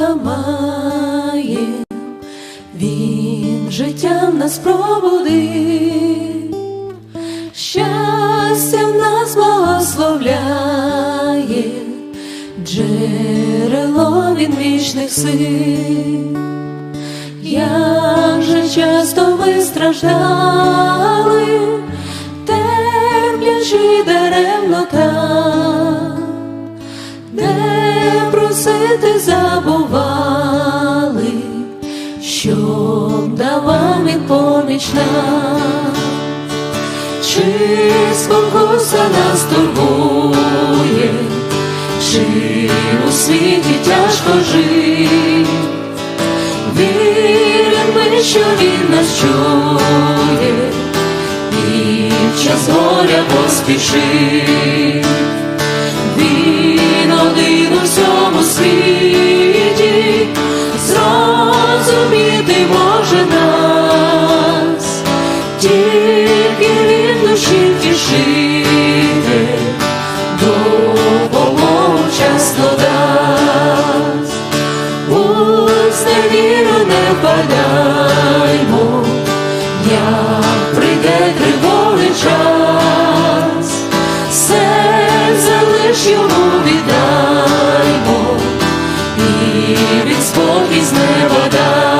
ламає, він життя нас пробудив, щастя в нас благословляє, джерело він вічних сил. Як же часто ви страждали, терплячи даремно де просити забували, щоб давав він поміч нам, чи спокуса нас турбує, чи у світі тяжко жити. Віримо ми, що він нас чує, і в час горя поспішив. Віру впадаймо, як прийде тривожний час, все залиш йому віддаймо, і він спокій з неба дасть.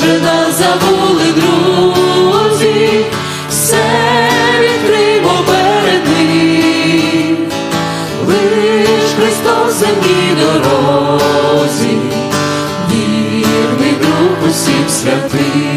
Може, нас забули друзі, все відкримо перед ним. Лиш Христос земній дорозі, вірний друг усім святий.